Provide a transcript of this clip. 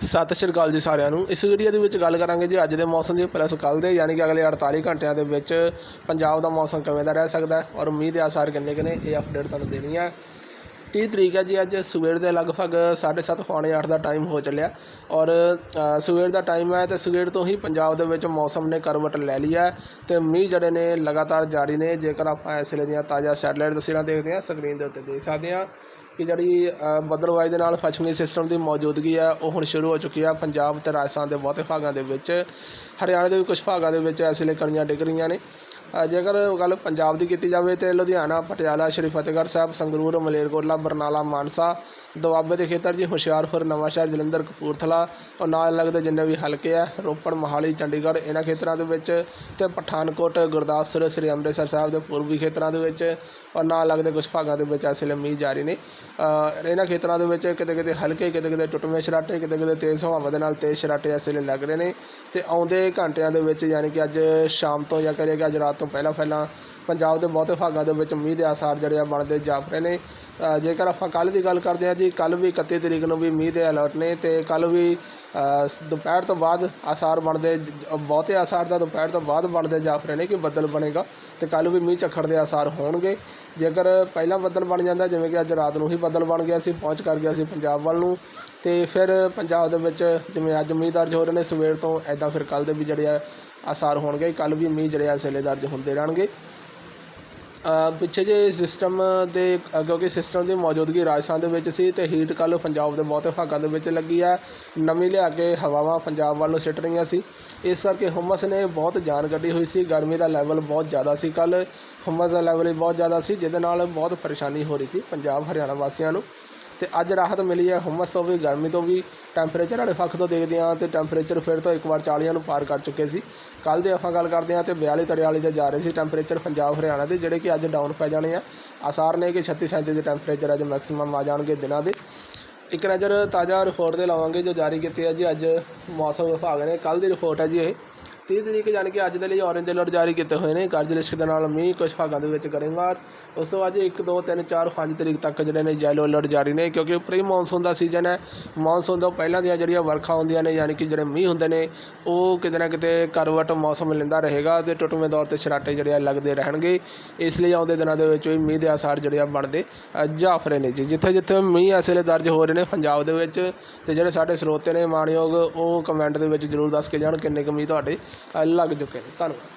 ਸਤਿ ਸ਼੍ਰੀ ਅਕਾਲ ਜੀ ਸਾਰਿਆਂ ਨੂੰ। ਇਸ ਵੀਡੀਓ ਦੇ ਵਿੱਚ ਗੱਲ ਕਰਾਂਗੇ ਜੀ ਅੱਜ ਦੇ ਮੌਸਮ ਦੀ। ਪਲੱਸ ਕੱਲ੍ਹ ਦੇ, ਯਾਨੀ ਕਿ ਅਗਲੇ 48 ਘੰਟਿਆਂ ਦੇ ਵਿੱਚ ਪੰਜਾਬ ਦਾ ਮੌਸਮ ਕਿਵੇਂ ਦਾ ਰਹਿ ਸਕਦਾ ਹੈ? ਔਰ ਮੀਂਹ ਦੇ ਆਸਾਰ ਕਿੰਨੇ ਕੁ ਨੇ, ਇਹ ਅਪਡੇਟ ਤੁਹਾਨੂੰ ਦੇਣੀ ਹੈ। ਤੀਹ ਤਰੀਕ ਹੈ ਜੀ, ਅੱਜ ਸਵੇਰ ਦੇ ਲਗਭਗ 7:30 ਪੌਣੇ 8 ਦਾ ਟਾਈਮ ਹੋ ਚੱਲਿਆ। ਔਰ ਸਵੇਰ ਦਾ ਟਾਈਮ ਹੈ ਤੇ ਸਵੇਰ ਤੋਂ ਹੀ ਪੰਜਾਬ ਦੇ ਵਿੱਚ ਮੌਸਮ ਨੇ ਕਰਵਟ ਲੈ ਲਈ ਹੈ ਤੇ ਮੀਂਹ ਜਿਹੜੇ ਨੇ ਲਗਾਤਾਰ ਜਾਰੀ ਨੇ। ਜੇਕਰ ਆਪਾਂ ਇਸ ਵੇਲੇ ਦੀਆਂ ਤਾਜ਼ਾ ਸੈਟਲਾਈਟ ਤਸਵੀਰਾਂ ਦੇਖਦੇ ਹਾਂ ਸਕਰੀਨ ਦੇ ਉੱਤੇ ਦੇਖ ਸਕਦੇ ਹਾਂ ਕਿ ਜਿਹੜੀ ਬਦਲਵਾਈ ਦੇ ਨਾਲ ਪੱਛਮੀ ਸਿਸਟਮ ਦੀ ਮੌਜੂਦਗੀ ਹੈ, ਉਹ ਹੁਣ ਸ਼ੁਰੂ ਹੋ ਚੁੱਕੀ ਹੈ ਪੰਜਾਬ ਤੇ ਰਾਜਸਥਾਨ ਦੇ ਬਹੁਤੇ ਭਾਗਾਂ ਦੇ ਵਿੱਚ। ਹਰਿਆਣਾ ਦੇ ਵੀ ਕੁਝ ਭਾਗਾਂ ਦੇ ਵਿੱਚ ਇਸ ਵੇਲੇ ਕਣੀਆਂ ਡਿੱਗ ਰਹੀਆਂ ਨੇ। ਜੇਕਰ ਗੱਲ ਪੰਜਾਬ ਦੀ ਕੀਤੀ ਜਾਵੇ ਤੇ ਲੁਧਿਆਣਾ, ਪਟਿਆਲਾ, ਸ਼੍ਰੀ ਫਤਿਹਗੜ੍ਹ ਸਾਹਿਬ, ਸੰਗਰੂਰ ਮਲੇਰਕੋਟਲਾ ਬਰਨਾਲਾ, ਮਾਨਸਾ, ਦੁਆਬੇ ਦੇ ਖੇਤਰ ਜੀ ਹੁਸ਼ਿਆਰਪੁਰ ਨਵਾਂਸ਼ਹਿਰ ਜਲੰਧਰ, ਕਪੂਰਥਲਾ ਔਰ ਨਾਲ ਲੱਗਦੇ ਜਿੰਨੇ ਵੀ ਹਲਕੇ ਆ, ਰੋਪੜ, ਮੋਹਾਲੀ, ਚੰਡੀਗੜ੍ਹ, ਇਹਨਾਂ ਖੇਤਰਾਂ ਦੇ ਵਿੱਚ ਤੇ ਪਠਾਨਕੋਟ, ਗੁਰਦਾਸਪੁਰ, ਸ੍ਰੀ ਅੰਮ੍ਰਿਤਸਰ ਸਾਹਿਬ ਦੇ ਪੂਰਬੀ ਖੇਤਰਾਂ ਦੇ ਵਿੱਚ ਔਰ ਨਾਲ ਲੱਗਦੇ ਕੁਝ ਭਾਗਾਂ ਦੇ ਵਿੱਚ ਇਸ ਵੇਲੇ ਮੀਂਹ ਜਾਰੀ ਨੇ। ਇਹਨਾਂ ਖੇਤਰਾਂ ਦੇ ਵਿੱਚ ਕਿਤੇ ਕਿਤੇ ਹਲਕੇ ਕਿਤੇ ਕਿਤੇ ਟੁੱਟਵੇਂ ਸਰਾਟੇ ਕਿਤੇ ਕਿਤੇ ਤੇਜ਼ ਹਵਾਵਾਂ ਦੇ ਨਾਲ ਤੇਜ਼ ਸਰਾਟੇ ਇਸ ਵੇਲੇ ਲੱਗ ਰਹੇ ਨੇ ਤੇ ਆਉਂਦੇ ਘੰਟਿਆਂ ਦੇ ਵਿੱਚ ਯਾਨੀ ਕਿ ਅੱਜ ਸ਼ਾਮ ਤੋਂ ਜਾਂ ਕਰੀਏ ਕਿ ਅੱਜ ਰਾਤ ਤੋਂ ਪਹਿਲਾਂ ਪਹਿਲਾਂ ਪੰਜਾਬ ਦੇ ਬਹੁਤੇ ਭਾਗਾਂ ਦੇ ਵਿੱਚ ਮੀਂਹ ਦੇ ਆਸਾਰ ਜਿਹੜੇ ਆ ਬਣਦੇ ਜਾਪ ਰਹੇ ਨੇ। ਜੇਕਰ ਆਪਾਂ ਕੱਲ੍ਹ ਦੀ ਗੱਲ ਕਰਦੇ ਹਾਂ ਜੀ, ਕੱਲ੍ਹ ਵੀ 31 ਤਰੀਕ ਨੂੰ ਵੀ ਮੀਂਹ ਦੇ ਅਲਰਟ ਨੇ ਤੇ ਕੱਲ੍ਹ ਵੀ ਦੁਪਹਿਰ ਤੋਂ ਬਾਅਦ ਆਸਾਰ ਬਣਦੇ, ਬਹੁਤੇ ਆਸਾਰ ਦਾ ਦੁਪਹਿਰ ਤੋਂ ਬਾਅਦ ਬਣਦੇ ਜਾਪ ਰਹੇ ਨੇ ਕਿ ਬੱਦਲ ਬਣੇਗਾ ਤੇ ਕੱਲ੍ਹ ਵੀ ਮੀਂਹ ਝੱਖੜ ਦੇ ਆਸਾਰ ਹੋਣਗੇ। ਜੇਕਰ ਪਹਿਲਾਂ ਬੱਦਲ ਬਣ ਜਾਂਦਾ, ਜਿਵੇਂ ਕਿ ਅੱਜ ਰਾਤ ਨੂੰ ਹੀ ਬੱਦਲ ਬਣ ਗਿਆ ਸੀ, ਪਹੁੰਚ ਕਰ ਗਿਆ ਸੀ ਪੰਜਾਬ ਵੱਲ ਨੂੰ। ਤੇ ਫਿਰ ਪੰਜਾਬ ਦੇ ਵਿੱਚ ਜਿਵੇਂ ਅੱਜ ਮੀਂਹ ਦਰਜ ਹੋ ਰਹੇ ਨੇ, ਸਵੇਰ ਤੋਂ ਐਦਾਂ ਫਿਰ ਕੱਲ੍ਹ ਦੇ ਵੀ ਜਿਹੜੇ ਆ ਆਸਾਰ ਹੋਣਗੇ। ਕੱਲ੍ਹ ਵੀ ਮੀਂਹ ਜਿਹੜੇ ਆ ਸਿਲੇ ਦਰਜ ਹੁੰਦੇ ਰਹਿਣਗੇ। ਪਿੱਛੇ ਜੇ ਸਿਸਟਮ ਦੇ, ਕਿਉਂਕਿ ਸਿਸਟਮ ਦੀ ਮੌਜੂਦਗੀ ਰਾਜਸਥਾਨ ਦੇ ਵਿੱਚ ਸੀ ਤੇ ਹੀਟ ਕੱਲ ਪੰਜਾਬ ਦੇ ਬਹੁਤੇ ਭਾਗਾਂ ਦੇ ਵਿੱਚ ਲੱਗੀ ਹੈ। ਨਵੀਂ ਲਿਆ ਕੇ ਹਵਾਵਾਂ ਪੰਜਾਬ ਵੱਲ ਨੂੰ ਸਿੱਟ ਰਹੀਆਂ ਸੀ। ਇਸ ਕਰਕੇ ਹੁਮਸ ਨੇ ਬਹੁਤ ਜਾਨ ਕੱਢੀ ਹੋਈ ਸੀ। ਗਰਮੀ ਦਾ ਲੈਵਲ ਬਹੁਤ ਜ਼ਿਆਦਾ ਸੀ ਕੱਲ ਹੁਮਸ ਦਾ ਲੈਵਲ ਵੀ ਬਹੁਤ ਜ਼ਿਆਦਾ ਸੀ, ਜਿਹਦੇ ਨਾਲ ਬਹੁਤ ਪਰੇਸ਼ਾਨੀ ਹੋ ਰਹੀ ਸੀ ਪੰਜਾਬ ਹਰਿਆਣਾ ਵਾਸੀਆਂ ਨੂੰ। ਤੇ ਅੱਜ ਰਾਹਤ ਮਿਲੀ ਹੈ, ਹੁਮਸ ਤੋਂ ਵੀ, ਗਰਮੀ ਤੋਂ ਵੀ। ਟੈਂਪਰੇਚਰ ਵਾਲੇ ਪੱਖ ਤੋਂ ਦੇਖਦੇ ਹਾਂ ਤੇ ਟੈਂਪਰੇਚਰ ਫਿਰ ਤੋਂ ਇੱਕ ਵਾਰ 40 ਨੂੰ ਪਾਰ ਕਰ ਚੁੱਕੇ ਸੀ। ਕੱਲ ਦੇ ਆਪਾਂ ਗੱਲ ਕਰਦੇ ਹਾਂ ਤੇ 42 43 ਤੇ ਜਾ ਰਹੇ ਸੀ ਟੈਂਪਰੇਚਰ ਪੰਜਾਬ, ਹਰਿਆਣਾ ਦੇ, ਜਿਹੜੇ ਕਿ ਅੱਜ ਡਾਊਨ ਪੈ ਜਾਣੇ ਆ। ਆਸਾਰ ਨੇ ਕਿ 36 37 ਦੇ ਟੈਂਪਰੇਚਰ ਅੱਜ ਮੈਕਸਿਮਮ ਆ ਜਾਣਗੇ ਦਿਨਾਂ ਦੇ। ਇੱਕ ਨਜ਼ਰ ਤਾਜ਼ਾ ਰਿਪੋਰਟ ਤੇ ਲਾਵਾਂਗੇ ਜੋ ਜਾਰੀ ਕੀਤੀ ਹੈ ਜੀ। ਅੱਜ ਮੌਸਮ ਵਿਭਾਗ ਨੇ ਕੱਲ ਦੀ ਰਿਪੋਰਟ ਹੈ ਜੀ ਇਹ। ਤੀਹ ਤਰੀਕ ਯਾਨੀ ਕਿ ਅੱਜ ਦੇ ਲਈ ਔਰੇਂਜ ਅਲਰਟ ਜਾਰੀ ਕੀਤੇ ਹੋਏ ਨੇ। ਗਰਜ ਲਿਸ਼ਕ ਦੇ ਨਾਲ ਮੀਂਹ ਕੁਝ ਭਾਗਾਂ ਦੇ ਵਿੱਚ ਕਰੇਗਾ। ਉਸ ਤੋਂ ਬਾਅਦ 1 2 3 4 5 ਤਰੀਕ ਤੱਕ ਜਿਹੜੇ ਨੇ ਯੈਲੋ ਅਲਰਟ ਜਾਰੀ ਨੇ ਕਿਉਂਕਿ ਪ੍ਰੀ ਮੌਨਸੂਨ ਦਾ ਸੀਜ਼ਨ ਹੈ। ਮੌਨਸੂਨ ਤੋਂ ਪਹਿਲਾਂ ਦੀਆਂ ਜਿਹੜੀਆਂ ਵਰਖਾ ਹੁੰਦੀਆਂ ਨੇ ਯਾਨੀ ਕਿ ਜਿਹੜੇ ਮੀਂਹ ਹੁੰਦੇ ਨੇ ਉਹ ਕਿਤੇ ਨਾ ਕਿਤੇ ਕਰਵਟ ਮੌਸਮ ਲੈਂਦਾ ਰਹੇਗਾ ਤੇ ਟੁੱਟਵੇਂ ਦੌਰ ਤੇ ਸਰਾਟੇ ਜਿਹੜੇ ਆ ਲੱਗਦੇ ਰਹਿਣਗੇ। ਇਸ ਲਈ ਆਉਂਦੇ ਦਿਨਾਂ ਦੇ ਵਿੱਚ ਵੀ ਮੀਂਹ ਦੇ ਆਸਾਰ ਜਿਹੜੇ ਆ ਬਣਦੇ ਅ, ਜਾਫਰੇ ਨੇ ਜੀ। ਜਿੱਥੇ ਜਿੱਥੇ ਮੀਂਹ ਇਸ ਵੇਲੇ ਦਰਜ ਹੋ ਰਹੇ ਨੇ ਪੰਜਾਬ ਦੇ ਵਿੱਚ ਤੇ ਜਿਹੜੇ ਸਾਡੇ ਸਰੋਤੇ ਨੇ ਮਾਣਯੋਗ ਉਹ ਕਮੈਂਟ ਦੇ ਵਿੱਚ ਜਰੂਰ ਦੱਸ ਕੇ ਜਾਣ ਕਿੰਨੇ ਕੁ ਮੀਂਹ ਤੁਹਾਡੇ ਲੱਗ ਚੁੱਕੇ ਨੇ। ਧੰਨਵਾਦ।